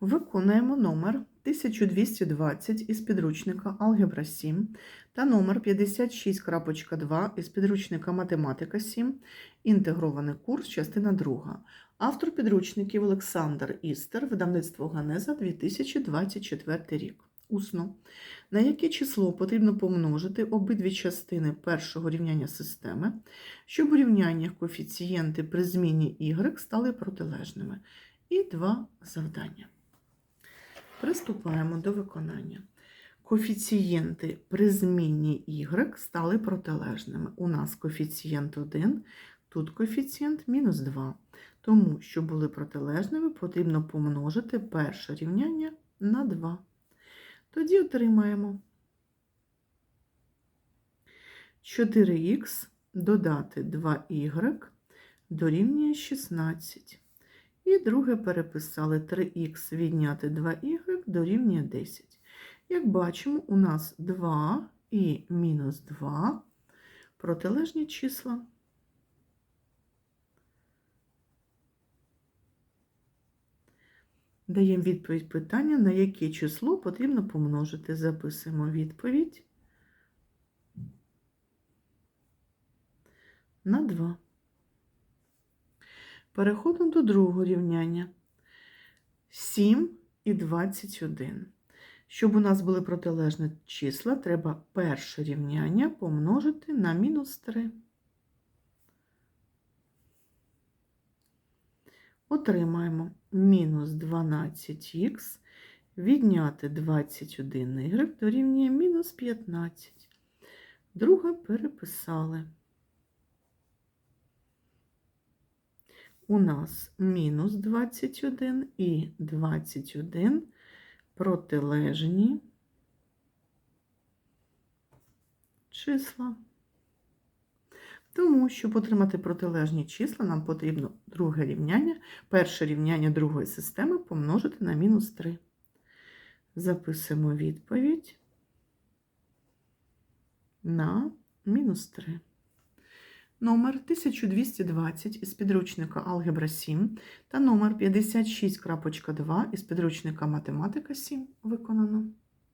Виконуємо номер 1220 із підручника Алгебра 7 та номер 56.2 із підручника Математика 7, інтегрований курс, частина 2. Автор підручників Олександр Істер, видавництво Ганеза 2024 рік. Усно. На яке число потрібно помножити обидві частини першого рівняння системи, щоб у рівняннях коефіцієнти при зміні y стали протилежними. І два завдання. Приступаємо до виконання. Коефіцієнти при зміні y стали протилежними. У нас коефіцієнт 1, тут коефіцієнт мінус 2. Тому, щоб були протилежними, потрібно помножити перше рівняння на 2. Тоді отримаємо 4х додати 2y дорівнює 16. І друге переписали 3х відняти 2y дорівнює 10. Як бачимо, у нас 2 і мінус 2 протилежні числа. Даємо відповідь питання, на яке число потрібно помножити. Записуємо відповідь на 2. Переходимо до другого рівняння. 7 і 21. Щоб у нас були протилежні числа, треба перше рівняння помножити на мінус 3. Отримаємо мінус 12х відняти 21y дорівнює мінус 15. Друге переписали. У нас мінус 21 і 21 протилежні числа. Тому, щоб отримати протилежні числа, нам потрібно друге рівняння, перше рівняння другої системи помножити на мінус 3. Записуємо відповідь на мінус 3. Номер 1220 із підручника Алгебра 7 та номер 56.2 із підручника Математика 7 виконано.